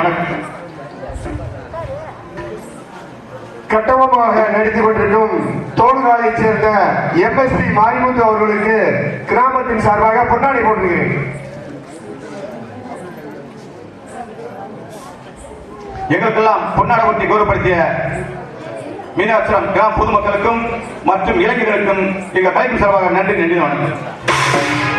வணக்கம் கட்டபொம்மனாக நடித்துக் கொண்டிருக்கும் தோல்காலை சேர்ந்த எம்எஸ்பி மாரிமுத்து அவர்களுக்கு கிராமத்தின் சார்பாக பொன்னாடி போட்டிருக்கிறேன் எங்களுக்கெல்லாம் பொன்னாட ஒட்டி கௌரவப்படுத்திய மீனாட்சிரம் கிராம பொதுமக்களுக்கும் மற்றும் இளைஞர்களுக்கும் எங்கள் கலைஞர் சார்பாக நன்றி நன்றி வணக்கம்.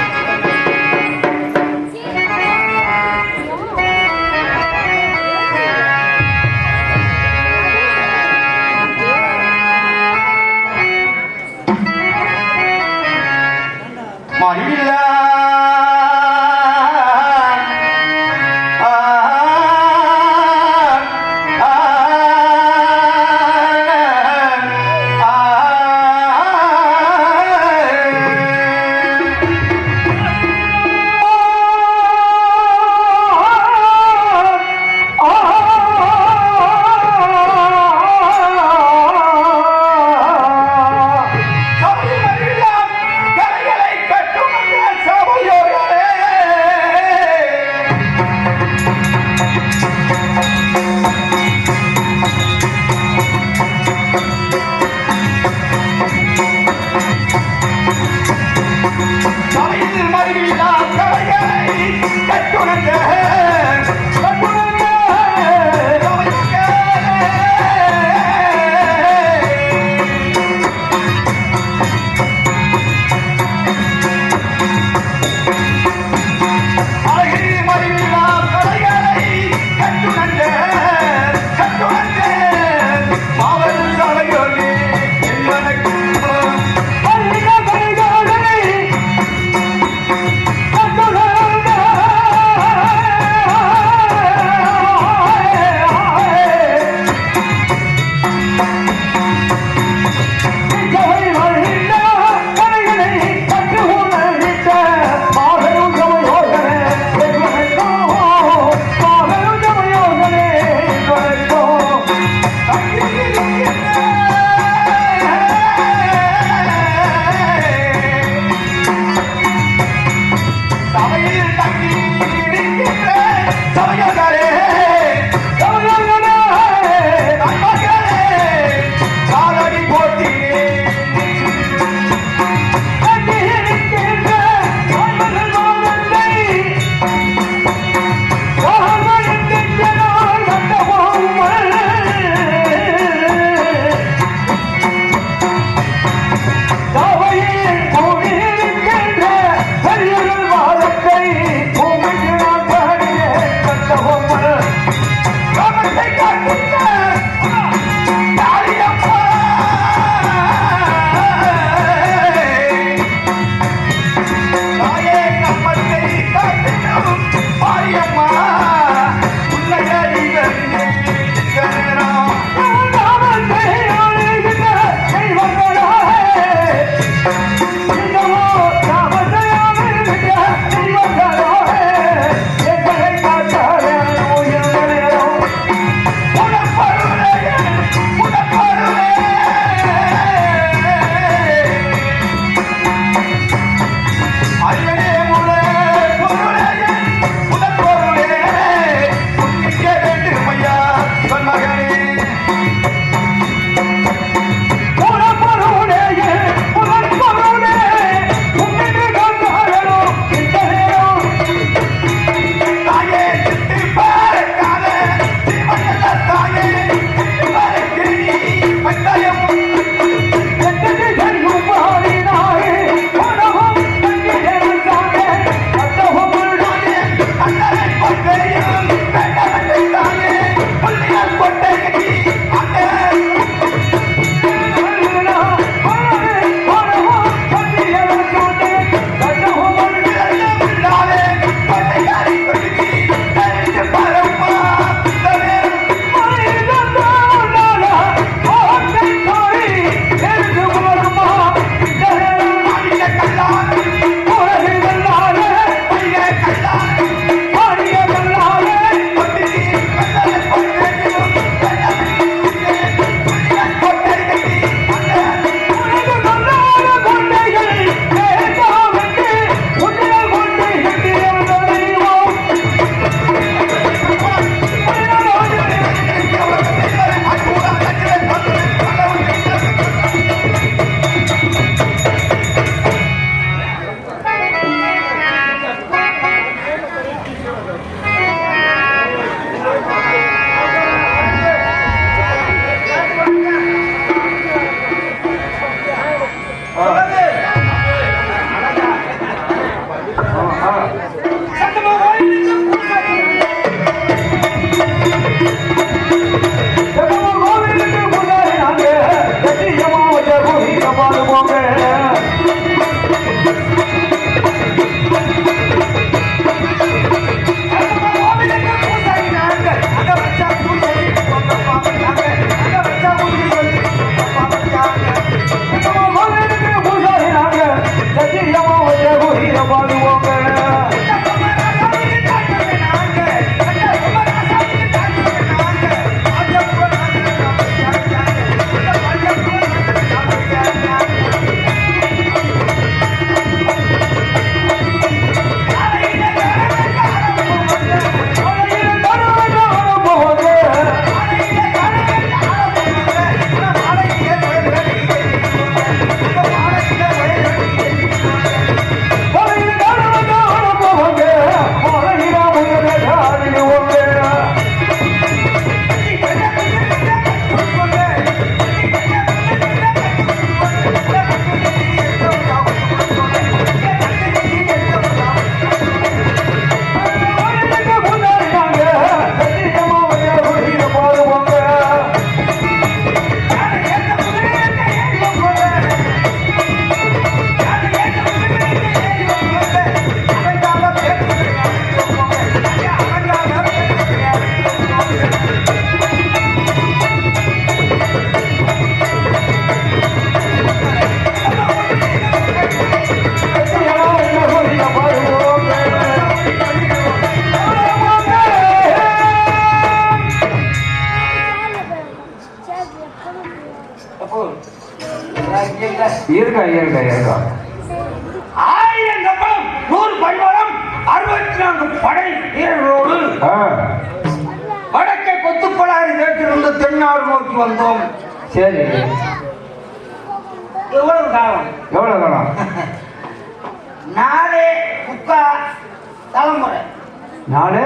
நாலு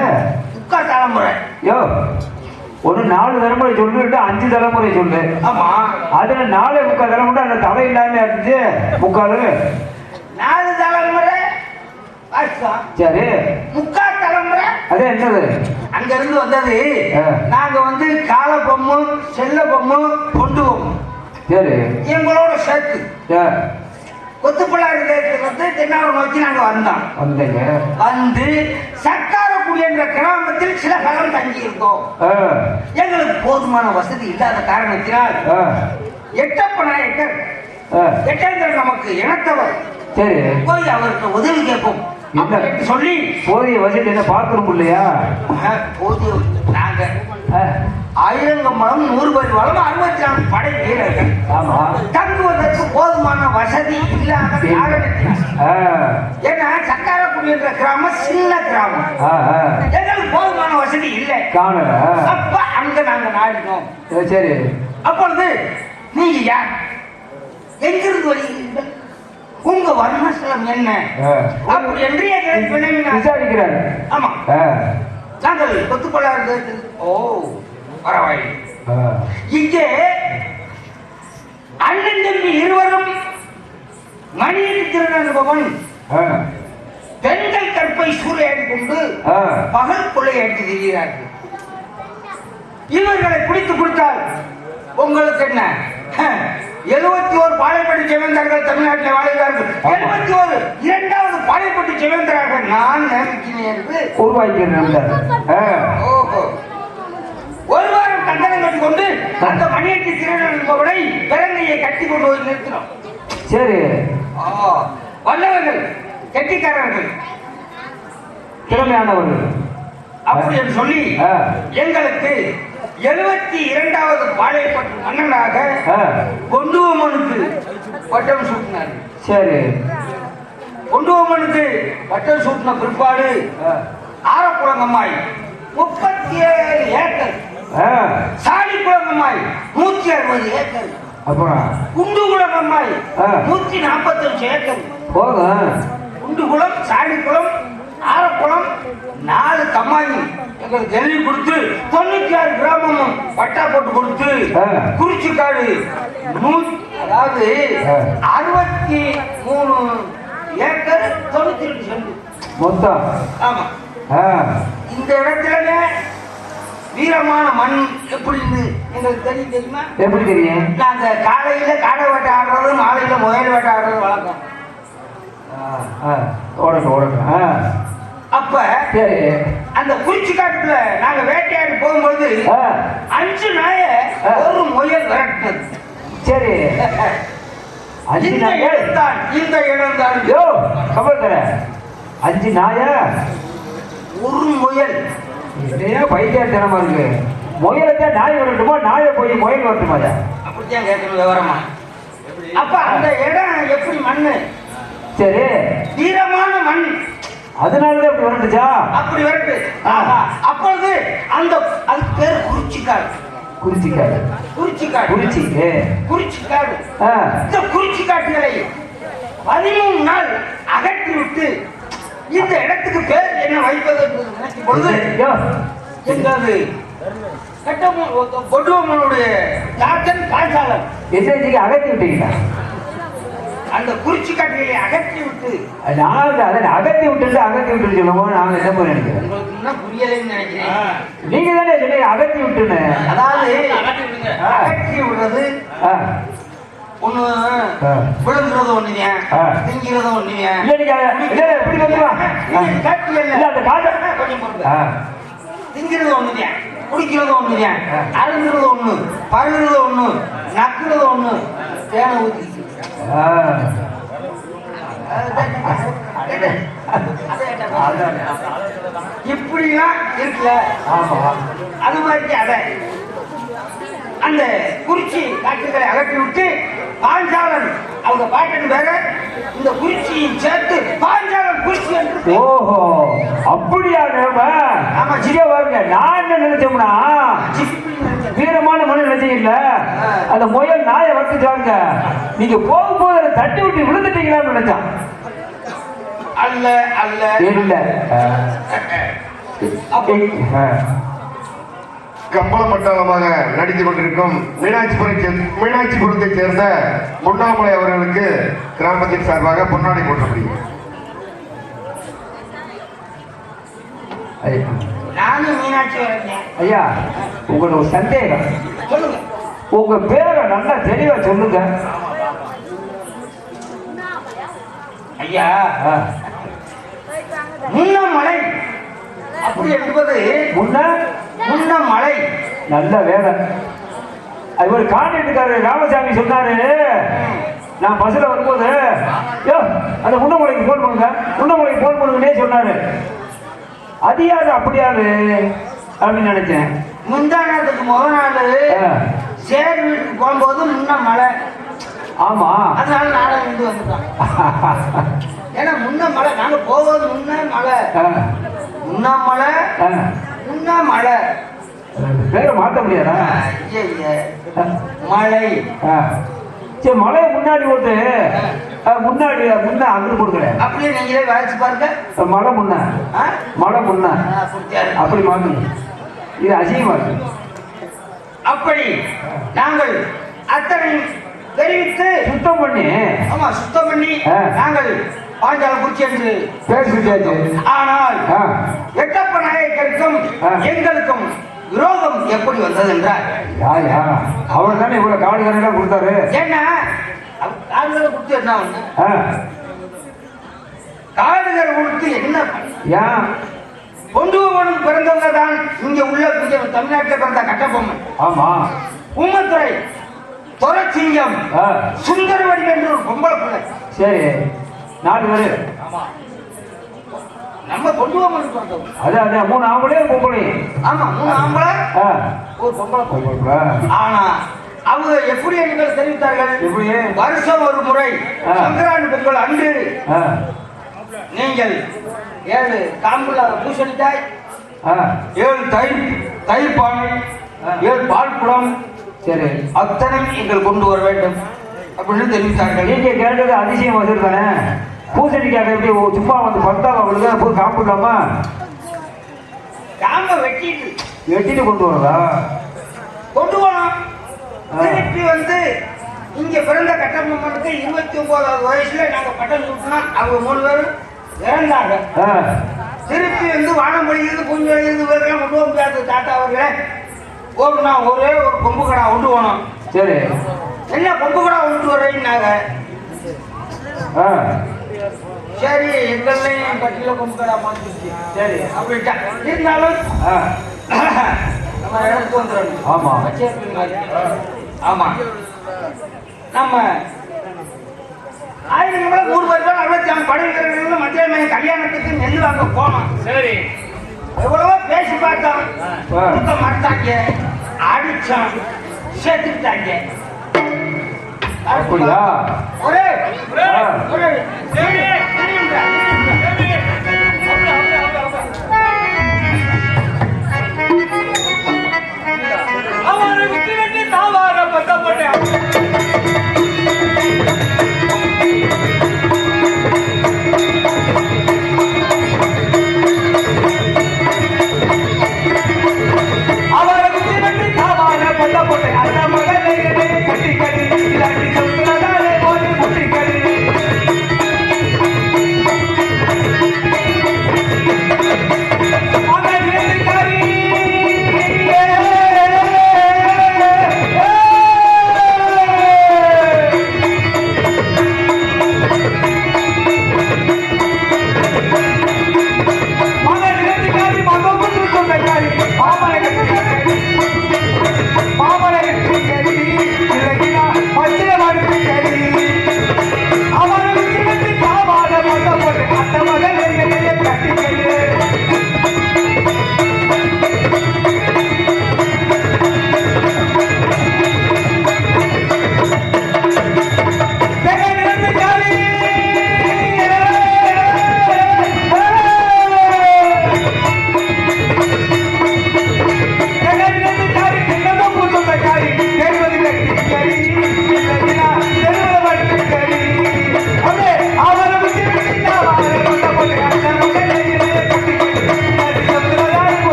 முக்கா தலைமுறை யோ ஒரு நாலு தலைமுறை சொல்லிட்டு அஞ்சு தலைமுறை சொல்லு. ஆமா. அதுல நாலே முக்கால் தலைமுறை அந்த தலை இல்லாம இருந்துச்சு. முக்கால்? நாலு தலைமுறை. சரி. முக்கா தலைமுறை? அது என்னது? அங்க இருந்து வந்தது. நாங்க வந்து கால பொம்மு செல்ல பொம்மு கொண்டு சரி. எங்களோட சேர்த்து. சரி கொத்துப்பள்ளாரி வந்து தென்னாடு நோக்கி நாங்க வந்தோம். வந்தீங்க. வந்து சர்க்காரக்குடி என்ற கிராமத்தில் சில காலம் தங்கி இருந்தோம் எங்களுக்கு போதுமான வசதி இல்லாத காரணத்தினால் ஆ, எட்டப்ப நாயக்கர் ஆ, எட்டேந்திரன் நமக்கு இனத்தவர் சரி. போய் அவருக்கு உதவி கேட்போம். சொல்லி போதிய வசதி என்ன பாத்ரூம் இல்லையா? போதிய நாங்க ஆ, ஆயிரங்கம்பளம் நூறு பேர் வளம் அறுபத்தி படை வீரர்கள். தங்குவதற்கு போதுமான வசதி இல்லாத ஏன்னா சக்காரக்குடி என்ற கிராமம் சின்ன கிராமம். ஆ, ஆ. எங்களுக்கு போதுமான வசதி இல்லை. அப்ப அங்க நாங்க நாடினோம். சரி அப்பொழுது நீங்க யார்? எங்கிருந்து வருகிறீர்கள்? உங்க வர்ணஸ்தலம் என்ன. அப்படி என்று விசாரிக்கிறாரு. ஆமா. நாங்கள் கொத்துக்கொள்ளாரு ஓ பரவாயில்லை. இங்கே அண்ணன் தம்பி இருவரும் மணியின் திருநன்பவன் பெண்கள் கற்பை சூறையாடி கொண்டு. பகல் கொள்ளையாடி திரிகிறார்கள் இவர்களை பிடித்து கொடுத்தால் உங்களுக்கு என்ன? எழுபத்தி ஒரு பாளையப்பட்டி செவேந்தர்கள் தமிழ்நாட்டில் வாழ்கிறார்கள் எழுபத்தி ஒரு இரண்டாவது பாளையப்பட்டி செவேந்தராக நான் நியமிக்கிறேன் என்று உருவாக்கியிருந்தார் ஒரு வாரம் கண்டனம் கட்டி கொண்டு அந்த மணியட்டி திருடன் என்பவனை பிறந்தையை கட்டி கொண்டு போய் நிறுத்தினோம். சரி. ஆ, வல்லவர்கள் கெட்டிக்காரர்கள். திறமையானவர்கள். அப்படி என்று சொல்லி. எங்களுக்கு எழுபத்தி இரண்டாவது பாளையப்பட்டு மன்னனாக ஆ, கொண்டுவமனுக்கு பட்டம் சூட்டினார். சரி. கொண்டுவமனுக்கு பட்டம் சூட்டின பிற்பாடு ஆ, ஆரக்குளங்கம்மாய் முப்பத்தி ஏழு ஏக்கர். ஆ, சாலிக்குளங்கம்மாய் நூத்தி அறுபது ஏக்கர். அப்புறம்? குண்டுகுளங்கம்மாய் ஆ. நூத்தி நாற்பத்தஞ்சு ஏக்கர். போதும். குண்டுகுளம் சாடிக்குளம் ஆரக்குளம் நாலு கம்மாயி எங்களுக்கு எழுதி கொடுத்து தொண்ணூத்தி ஆறு கிராமமும் பட்டா போட்டு கொடுத்து. குறிச்சிக்காடு அதாவது. அறுபத்தி மூணு ஏக்கர் தொண்ணூத்தி ரெண்டு சென்ட் மொத்தம்? ஆமா. இந்த இடத்துலங்க வீரமான மண் எப்படின்னு எங்களுக்கு தெரியும் தெரியுமா? எப்படி தெரியும்? நாங்க காலையில காடை வேட்டை ஆடுறது மாலையில முயல் வேட்டை ஆடுறது வழக்கம். ஓடட்டும். ஆ, அப்ப சரி. அந்த குறிச்சி காட்டுல நாங்க வேட்டையாடி போகும்போது அஞ்சு நாய. ஒரு முயல் விரட்டினது சரி. அஞ்சு இந்த இடம்தான் இந்த இடம்தான் யோ கமல் தர அஞ்சு நாயா ஒரு முயல். இதே பைத்தியத்தனமா இருக்கு? முயலத்தை நாய் வரட்டுமா? நாயை போய் முயல் வரட்டுமாயா அப்படித்தான் கேட்கணும் விவரமா. அப்ப அந்த இடம் எப்படி மண்ணு? சரி. வீரமான மண். அதனாலதான் இப்படி வரட்டுச்சா? அப்படி விரட்டு. அப்பொழுது அந்த அதுக்கு பேர் குறிச்சிக்காடு. குறிச்சிக்காரு குறிச்சிக்காடு. குறிச்சி. குறிச்சிக்காடு. ஆ, இந்த குறிச்சி காட்டுகளை பதிமூணு நாள் அகற்றி விட்டு இந்த இடத்துக்கு பேர் என்ன வைப்பது பொழுது யோ, எங்களது பொட்டுவம்மனுடைய தாத்தன் காய்ச்சாளர் என்னைக்கு அகத்தி விட்டீங்களா அந்த குறிச்சி காட்டுகளை அகற்றி விட்டு நாங்க அதை அகத்தி விட்டுட்டு அகத்தி விட்டு சொல்லுவோம் நாங்க என்ன போய் இன்னும் புரியலைன்னு நினைக்கிறேன். நீங்க தானே சொன்னீங்க அகத்தி விட்டுன்னு? அதாவது. அகற்றி விடுறது ஒண்ணு. விழுங்குறது ஒண்ணுங்க. திங்கிறது ஒண்ணுங்க. திங்கிறது ஒண்ணுங்க குடிக்கிறது ஒண்ணுங்க. அருந்துறது ஒண்ணு பருகிறது ஒண்ணு நக்குறது ஒண்ணு தேனை ஊத்தி. இப்படிலாம் இருக்குல்ல. ஆமா. அது மாதிரி அதை அந்த குறிச்சி காட்டுகளை அகற்றி விட்டு பாஞ்சாலன் அவங்க பாட்டன் வேற இந்த குறிச்சியும் சேர்த்து பாஞ்சாலம் குறிச்சி என்று ஓஹோ அப்படியா நேம ஆமா, இங்க பாருங்க நான் என்ன நினைச்சோம்னா வீரமான மனு நினைச்சீங்கல்ல அந்த முயல் நாயை வச்சுட்டாங்க. நீங்க போகும்போது அதை தட்டி விட்டு விழுந்துட்டீங்களான்னு நினைச்சான். அல்ல அல்ல. இல்ல ஆ. கம்பள மண்டலமாக நடித்துக் கொண்டிருக்கும் மீனாட்சிபுரம் மீனாட்சிபுரத்தைச் சேர்ந்த முன்னாமலை அவர்களுக்கு கிராமத்தின் சார்பாக பொன்னாடை போட்டப்படுகிறது ஐயா. நானும் மீனாட்சி வரேன் ஐயா உங்களுக்கு ஒரு சந்தேகம். சொல்லுங்க. உங்க பேரை நல்லா தெளிவா சொல்லுங்க. ஐயா. முன்னமலை அப்படி என்பது முன்ன? முன்னமலை நல்ல வேலை. அது ஒரு கான்ட்ராக்டுக்காரரு ராமசாமி சொன்னாரு. நான் பஸ்ல வரும்போது யோ அந்த முன்னமலைக்கு ஃபோன் பண்ணுங்க. முன்னமலைக்கு ஃபோன் பண்ணுங்கன்னே சொன்னாரு. அது யாரு? அப்படியாரு அப்படின்னு நினைச்சேன். முந்தானத்துக்கு முத நாள். சேர் வீட்டுக்கு போகும்போது முன்ன மலை ஆமா. அதனால நானும் இருந்து வந்துட்டோம் ஏன்னா முன்ன மலை நாங்க போவது முன்ன ஆ, முன்ன ஆ. முன்ன மலை பேரை மாத்த முடியாதா? ஆ. சரி மலையை முன்னாடி ஓட்டு ஆ, முன்னாடி முன்ன அங்கிட்டு கொடுக்கல அப்படியே நீங்களே வாசிச்சு பாருங்க மலை முன்ன? மலை முன்ன? அப்படி மாத்தணும் இது அசிங்கமா இருக்கு அப்படி நாங்கள் அத்தனை தெரிவித்து சுத்தம் பண்ணி ஆமா சுத்தம் பண்ணி. நாங்கள் பாஞ்சாலம் குறிச்சி என்று பேர் சொல்லியாச்சு ஆனால். எட்டப்ப நாயக்கருக்கும். எங்களுக்கும் விரோதம் எப்படி வந்தது என்றால் யாயா அவர் தானே இவ்வளவு கரையெல்லாம் கொடுத்தாரு ஏன்னா காடுகளை கொடுத்து என்ன. காடுகள் கொடுத்து என்ன? ஏன் பொண்டுவனுக்கு பிறந்தவங்க தான் இங்க உள்ள தமிழ்நாட்டில் பிறந்த கட்டபொம்மன் ஆமா ஊமத்துறை துரசிங்கம். சுந்தரவடி என்று ஒரு பொம்பளை பிள்ளை சரி நாலு பேரு நம்ம பொண்டுவனுக்கு பிறந்தவங்க அது அது மூணு ஆம்பளே பொம்பளை ஆமா மூணு ஆம்பளை. ஒரு பொம்பளை. பொம்பளை. ஆனா அவங்க எப்படி எங்கள் தெரிவித்தார்கள்? வருஷம் ஒரு முறை ஆ. சங்கராண்டு பொங்கல் அன்று. நீங்கள் ஏழு காம்புல பூசணிக்காய். ஏழு தயிர் தயிர் ஆ. ஏழு பால் குடம் சரி அத்தனை நீங்கள் கொண்டு வர வேண்டும் அப்படின்னு தெரிவித்தார்கள் நீங்க கேட்டது அதிசயம் வச்சிருக்கானே பூசணிக்காக எப்படி சும்மா வந்து பத்தா அவளுக்கு போய் காப்பிடலாமா காம்ப வெட்டிட்டு வெட்டிட்டு கொண்டு வரதா கொண்டு ஆ. திருப்பி வந்து இங்க பிறந்த கட்டபொம்மனுக்கு இருபத்தி ஒன்பதாவது வயசுல நாங்க பட்டம் சுட்டினோம் அவங்க மூணு பேரும் இறந்தாங்க. திருப்பி வந்து வானம் பொழியுது பூஞ்சி பொழியுது வேறெல்லாம் கொண்டு போக முடியாது தாத்தா அவர்களே ஒரு நான் ஒரே ஒரு கொம்பு கடா கொண்டு போனோம் சரி. என்ன கொம்பு கடா கொண்டு வரேன்னாங்க. சரி எங்கள்லையும் பட்டியல கொம்பு கடா மாட்டிச்சு சரி அப்படின்ட்டா. இருந்தாலும் ஆமா. ஆமா. நம்ம ஆயிரம் ரூபாய் நூறு பேர் அறுபத்தி ஆறு படை வீரர்கள் மத்திய மைய கல்யாணத்துக்கு நெல் வாங்க போனோம். சரி. எவ்வளவோ பேசி பார்த்தோம். கொடுக்க மாட்டாங்க அடிச்சோம் சேர்த்துட்டாங்க அப்படியா? ஒரே. ஒரே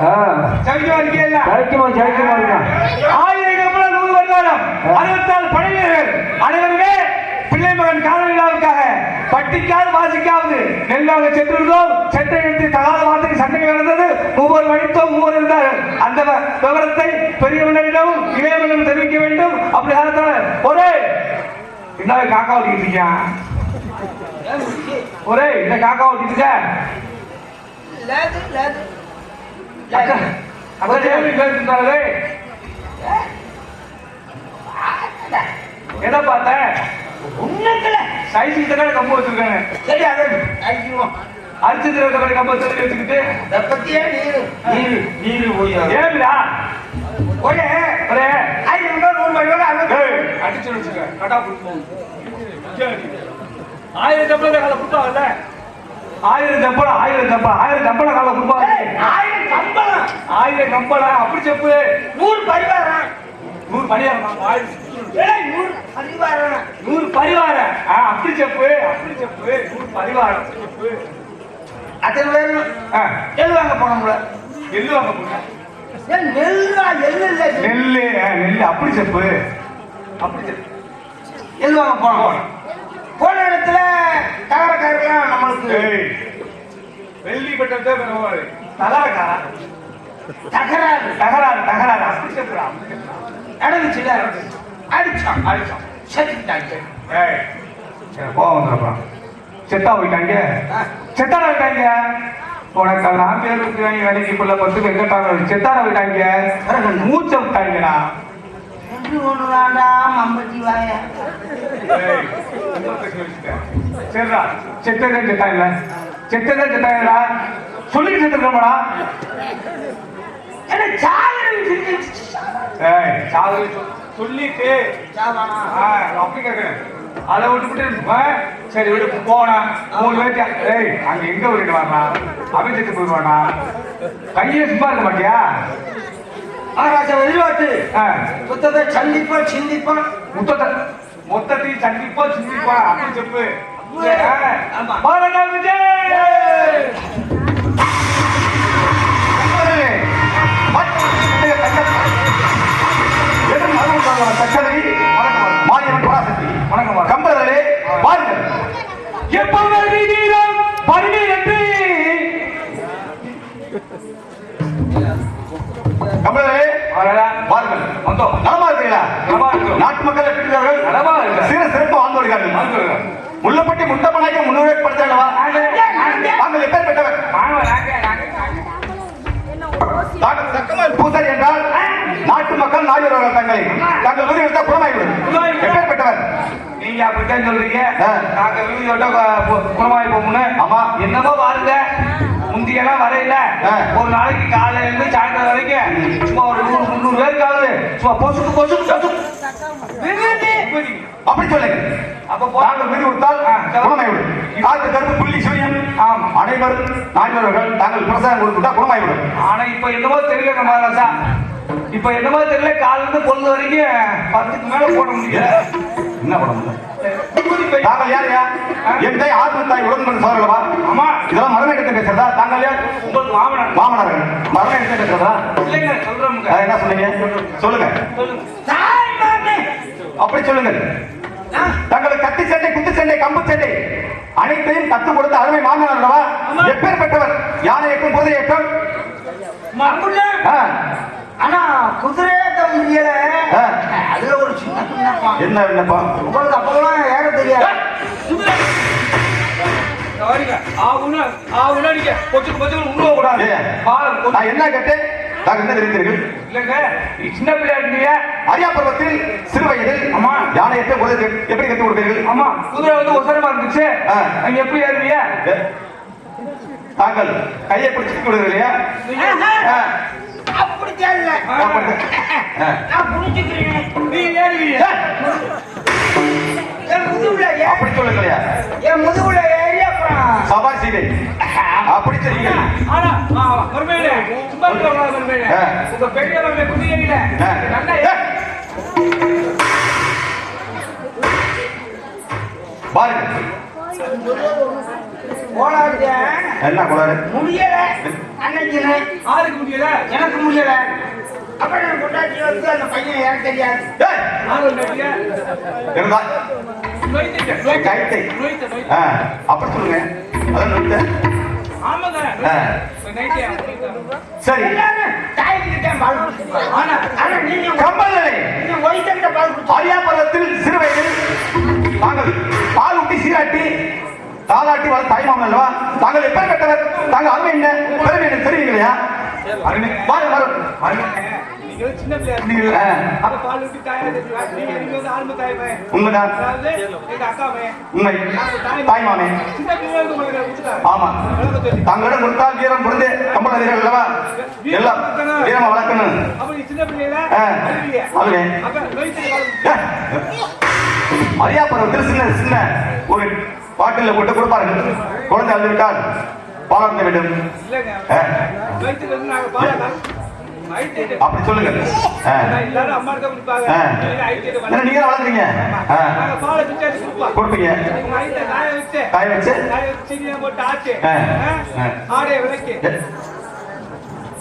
ஆ, சவிக்கமா இருக்கீல்ல ஜெயிக்குமா ஜெயிக்குமா இருக்கா ஆயிரம் கம்பளம் நூறு வருமானம் அறுபத்தாறு படைவீரர்கள் அனைவருமே பிள்ளை மகன் காதல் விழாவுக்காக பட்டிக்காது வாசிக்காவது நெல்லாக சென்றிருந்தோம் சென்றை எடுத்து தகாத வார்த்தைக்கு சண்டை நடந்தது ஒவ்வொரு வழித்தோம் ஒவ்வொரு இருந்தார்கள் அந்த விவரத்தை பெரியவனிடமும் இளையவனிடம் தெரிவிக்க வேண்டும். அப்படி காலத்தால ஒரே என்ன காக்கா இருக்கியா ஒரே இந்த காக்கா ஓட்டிட்டு இருக்க அக்கா அக்கா தேவி கேட்டுருந்தாங்களே என்ன பார்த்த? உன்னத்துல சைஸ் கிட்ட கம்பு வச்சிருக்காங்க சரி அதை அடிச்சிருவோம் அரிசி திரவத்தை கம்பு சொல்லி வச்சுக்கிட்டு? அதை பத்தியே நீரு. நீரு நீரு போய்? ஏமிடா ஒரே ஒரே ஆயிரம் ரூபாய் நூறு ரூபாய் அடிச்சு வச்சுக்க கடா புடிப்போம் ஆயிரம் சம்பளம் கால கொடுப்பாங்கல்ல ஆயிரம் சம்பளம் ஆயிரம் சம்பளம் ஆயிரம் சம்பளம் கால ஏய், ஆயிரம் சம்பளம் ஆயிரம் சம்பளம் அப்படி செப்பு. நூறு பரிவாரம். நூறு ஏய், நூறு பரிவாரம். நூறு பரிவாரம். அப்படி செப்பு அப்படி செப்பு. நூறு பரிவாரம். செப்பு. அத்தனை பேரும் ஆ, நெல் வாங்க போனோம்ல எள்ளு வாங்க போங்க. ஏன் நெல்லா எள்ளு இல்ல. நெல்லு நெல்லு அப்படி செப்பு. அப்படி செப்பு. நெல் வாங்க போனோம் போன இடத்துல தகரக்காரெல்லாம் நம்மளுக்கு வெள்ளி பட்டத்தை பரவாயில்லை தகராறா தகராறு தகராறு தகராறு. அப்படி செப்புடா அப்படி செப்புடா. நடந்துச்சுல? அடிச்சான் அடிச்சான். செத்துட்டாங்க. கோவம் வந்துடுறப்பா செத்தா போயிட்டாங்க? செத்தான போயிட்டாங்க? உனக்கெல்லாம் பேர் வேலைக்கு பிள்ளை பத்து வெங்கட்டாங்க செத்தான போயிட்டாங்க? மூச்சை விட்டாங்கடா. ரெண்டு ஒண்ணு வேண்டாம் அம்பத்தி வாயா. சரிடா செத்ததே செத்தா இல்ல செத்ததே செத்தாங்கடா சொல்லி செத்துருக்கோம்டா. என்ன சாகரம் ஏய் சாவு சொ- சொல்லிட்டு. சாவானா ஆ, அப்படி கேட்கிறேன். அதை விட்டுவிட்டு ஆ, சரி விடு போனா மூணு பேர்த்து ஏய் அங்க எங்க விட்டுட்டு வரலாம்? அபிஷேகத்து போயிடுவானா? கையே சும்மா இருக்க மாட்டியா? ஆகாசம் எதிர்பார்த்து ஆ, புத்தத்தை சந்திப்பான் சிந்திப்பான் மொத்தத்தை மொத்தத்தையும் சந்திப்போ சிந்திப்பா அப்படி செப்பு ஆமா. பாலனா விஜய்! நண்பர்களே, பாருங்கள் வந்தோம் நலமா. நாட்டு மக்கள் எப்படி இருக்கிறார்கள். சீர சிறப்பு வாழ்ந்து வருகிறார்கள். முள்ளப்பட்டி எப்பேற்பட்டவர் வாங்க, வாங்க, வாங்க, வாங்க. தாங்கள் தக்கமல் பூசாரி என்றால் நாட்டு மக்கள் நாயவர்கள் தங்களை தாங்கள் உதவி எடுத்தால் குணமாகிவிடும். எப்பேற்பட்டவர் நீங்க அப்படித்தான் சொல்றீங்க. நாங்க வீடியோட்ட குணமாயி போகணும்னு ஆமா. என்னமோ பாருங்க முந்தியெல்லாம் வரையில ஆ. ஒரு நாளைக்கு காலையில இருந்து சாயந்தரம் வரைக்கும் சும்மா ஒரு நூறு முந்நூறு பேருக்கு ஆகுது சும்மா பொசுக்கு பொசுக்கு. விபூதி. அப்படி சொல்லுங்க அப்ப தாங்கள் விதி கொடுத்தால் ஆ. குணமாகிவிடும் காத்து கருப்பு புள்ளி சூரியன் ஆமா. அனைவரும் நாயவர்கள் தாங்கள் பிரசாதம் கொடுத்துட்டா குணமாகிவிடும் ஆனா இப்ப என்னமோ தெரியல நம்ம ராசா இப்ப என்னமோ தெரியல காலையில இருந்து பொழுது வரைக்கும் பத்துக்கு மேல போட முடியல என்ன பண்ண முடியும் விபூதி பை- தாங்கள் யாரையா என் தாய் ஆத்ம தாய் உடன்பன் சோழர்களா ஆமா. இதெல்லாம் மரண இடத்தை பேசுறதா? தாங்கள் யார்? உங்களுக்கு மாமனார். மாமனார்கள். மரண இடத்தை பேசுறதா? இல்லைங்க சொல்றோமுங்க ஆ, என்ன சொன்னீங்க? சொல்லுங்க. அப்படி சொல்லுங்க. தங்களுக்கு கத்தி சண்டை குத்து சண்டை கம்பு சண்டை அனைத்தையும் கத்துக் கொடுத்த அருமை மாமனார் அல்லவா? எப்பேற்பட்டவர்? யானை ஏற்கும் குதிரை ஏற்றம்? அப்படின்னா ஆ, ஆனா குதிரையேத்த முடியல ஆ. அதுல ஒரு சின்ன என்ன விண்ணப்பம்? உங்களுக்கு அப்பெல்லாம் ஏற தெரியாது. என்ன தாங்கள் என்ன தெரிவித்தீர்கள்? இல்லைங்க, சின்ன பிள்ளையா. அரியா பருவத்தில் சிறு வயதில் ஆமா. யானை ஏற்ற குதிரை எப்படி கற்றுக் கொடுத்தீர்கள்? ஆமா, குதிரை வந்து ஒசரமா இருந்துச்சு. ஆ. நீங்க எப்படி ஏறுவீங்க? தாங்கள் கையை பிடிச்சு கொடுக்குறது இல்லையா ஆ, அப்படி தெரியல. நான் புரிஞ்சுக்கிறேன் நீ ஏறுவீங்க. என் முதுகுல அப்படி சொல்லுங்க இல்லையா என் முதுகுல ஏறி அப்புறம் சவாரி செய்தை அப்படி செய்யுங்க ஆனா, மருமகளே, சும்மா இருக்க. ஆ. உங்க பெரிய மகளை குதி ஏறில. ஆ. நல்லா ஏ. ஏறு. பாருங்க என்ன கோளாறு? முடியல. அன்னைக்கு ஆளுக்கு முடியல. எனக்கு முடியல. அப்புறம் என் பொண்டாட்டி வந்து அந்த பையன் எனக்கு தெரியாது. இருந்தா கைத்தை. அப்படி சொல்லுங்க. அதான் நோய்த்த. சரி. பருவத்தில் சிறு வயதில் தாங்கள் பால் ஊட்டி சீராட்டி தாளாட்டி வளர்த்த தாய்மாமன் அல்லவா? தாங்கள் எப்பேர் பெற்றவர் தாங்கள் அருமை என்ன? பெருமை என்ன தெரியுங்களையா அருமை. வாரு. வாரு பையன். உண்மைதான் உண்மை. தாய்மாமே ஆமா. தங்களிடம் கொடுத்தால் வீரம் புரிந்து கம்பல் அதிகள் அல்லவா? எல்லாம் வீரமா வளர்க்கணும். அரியா பருவத்தில் சின்ன சின்ன ஒரு பாட்டில போட்டு கொடுப்பார்கள் குழந்தை அழுதுவிட்டால் பாலம் வேண்டும் அப்படி சொல்லுங்க. நீங்க வளர்க்குறீங்க? கொடுப்பீங்க. காய வச்சு?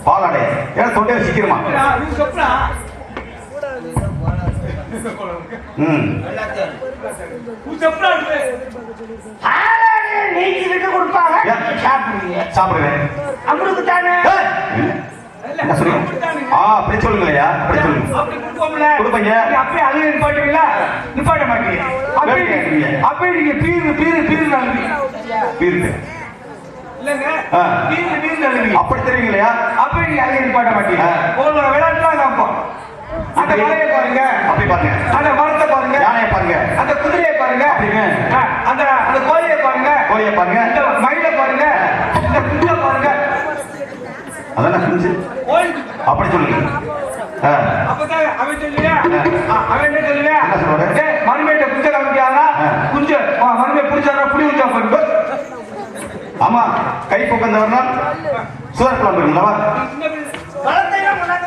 பாலாடை. ஏன்னா தொண்டை சீக்கிரமா? சாப்பிடுவேன். அவருக்கு தானே அப்படி சொல்லுங்களையா அப்படி சொல்லுங்க அப்படி கொடுப்பீங்க. அப்படியே அழுகை நிப்பாட்டுவீங்களா? நிப்பாட்ட மாட்டீங்க. அப்படியே. அப்படியே நீங்க பீரு பீரு பீரு நழுவீங்க இருக்கு இல்லங்க. ஆ. பீரு பீரு நழுவீங்க அப்படி தெரியுங்களையா அப்படியே நீங்க அழுகை நிப்பாட்ட மாட்டீங்க. ஒரு விளையாட்டுலாம் காப்போம் அந்த மலையை பாருங்க. அப்படி பாருங்க. அந்த மரத்தை பாருங்க. யானையை பாருங்க. அந்த குதிரையை பாருங்க. அப்படிங்க. அந்த அந்த கோழியை பாருங்க. கோழியை பாருங்க. இந்த மயிலை பாருங்க. இந்த குஞ்சை பாருங்க. அதான குஞ்சு? அப்படி சொல்லுங்க. அவன் சொல்லுவியா ஆ. அவன் என்ன என்ன? டேய், மறுமையிட்ட குஞ்சை காமிக்காதா. குஞ்சு. ஆ, மறுமையை பிடிச்சாரா புடி குஞ்சா பண்ணு ஆமா. கை கொண்டாந்து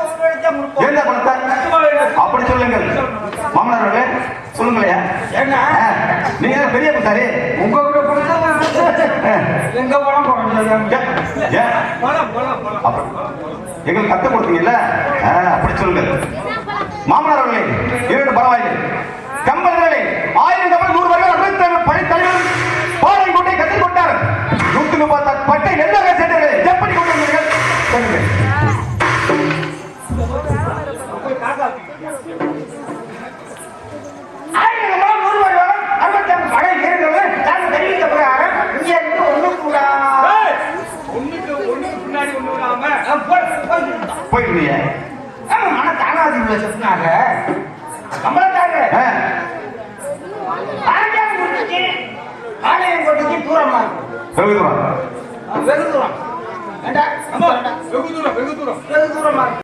ஒரு வழிச்சா கொடுப்போம் ஏந்த பணத்தை அப்படி சொல்லுங்கள். மாமனார் அவர்களே சொல்லுங்களையா? ஏன்னா ஆ, நீங்க பெரிய புத்தாரி உங்க கூட எங்க படம் எங்களுக்கு கத்து கொடுத்தீங்கல்ல? அப்படி சொல்லுங்கள். மாமனார் அவர்களே இரண்டு பரவாயில்லை. கம்பல்களே ஆயிரம் கம்பல் நூறு வருடம் படை தலைவர் பாலை கொண்டை கத்திக் கொண்டார் நூத்தி முப்பத்தி பட்டை நெல்லாக போயிருந்தீங்க ஆமா மன தானாதிபதியில சொன்னாங்க. முடிச்சு ஆலயம் கொண்டுக்கு தூரமா வெகு தூரம். வெகு தூரம்? வெகு தூரம் வெகு தூரம். வெகு தூரமா